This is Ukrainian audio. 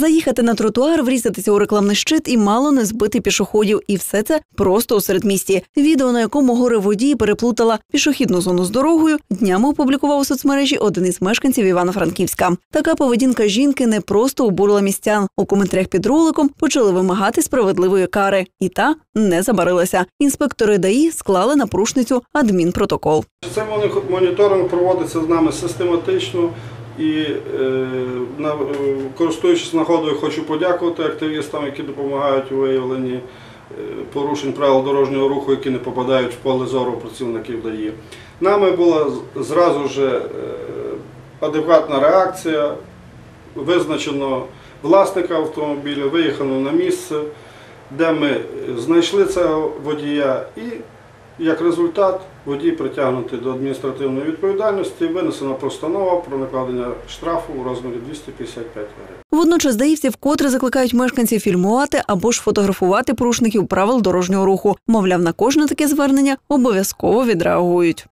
Заїхати на тротуар, врізатися у рекламний щит і мало не збити пішоходів. І все це просто у середмісті. Відео, на якому горе водій переплутала пішохідну зону з дорогою, днями опублікував у соцмережі один із мешканців Івано-Франківська. Така поведінка жінки не просто обурила містян. У коментарях під роликом почали вимагати справедливої кари, і та не забарилася. Інспектори ДАІ склали на порушницю адмінпротокол. Моні- моніторинг проводиться з нами систематично і е, е, користуючись нагодою, хочу подякувати активістам, які допомагають у виявленні е, порушень правил дорожнього руху, які не попадають в поле зору працівників ДАІ. Нами була зразу ж адекватна реакція, визначено власника автомобіля, виїхано на місце, де ми знайшли цього водія і як результат, водій притягнутий до адміністративної відповідальності, винесена постанова про накладення штрафу у розмірі 255 гривень. Водночас здається, вкотре закликають мешканців фільмувати або ж фотографувати порушників правил дорожнього руху. Мовляв, на кожне таке звернення обов'язково відреагують.